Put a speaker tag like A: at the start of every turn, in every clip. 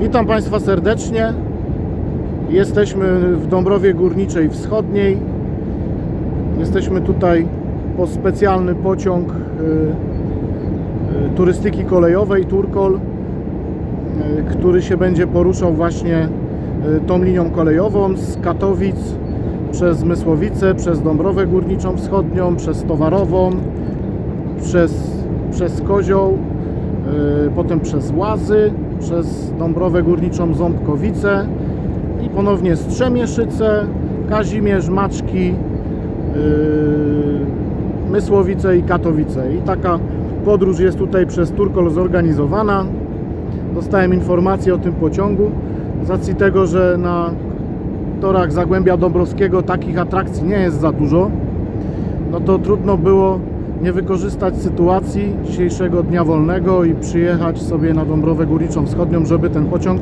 A: Witam Państwa serdecznie. Jesteśmy w Dąbrowie Górniczej Wschodniej. Jesteśmy tutaj po specjalny pociąg y, y, turystyki kolejowej Turkol, y, który się będzie poruszał właśnie tą linią kolejową z Katowic przez Mysłowice, przez Dąbrowę Górniczą Wschodnią, przez Towarową, przez, przez Kozioł, potem przez Łazy, przez Dąbrowę Górniczą Ząbkowice i ponownie Strzemieszyce, Kazimierz, Maczki, yy, Mysłowice i Katowice. I taka podróż jest tutaj przez Turkol zorganizowana. Dostałem informację o tym pociągu z racji tego, że na torach Zagłębia Dąbrowskiego takich atrakcji nie jest za dużo. No to trudno było nie wykorzystać sytuacji dzisiejszego dnia wolnego i przyjechać sobie na Dąbrowę Górniczą Wschodnią, żeby ten pociąg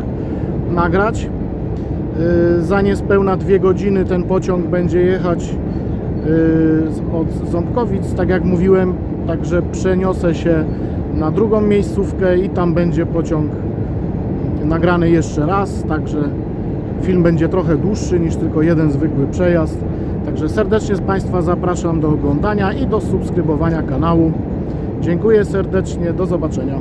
A: nagrać. Yy, Za niespełna dwie godziny ten pociąg będzie jechać z- od Ząbkowic, tak jak mówiłem, także przeniosę się na drugą miejscówkę i tam będzie pociąg nagrany jeszcze raz, także film będzie trochę dłuższy niż tylko jeden zwykły przejazd. Także serdecznie Państwa zapraszam do oglądania i do subskrybowania kanału. Dziękuję serdecznie, do zobaczenia.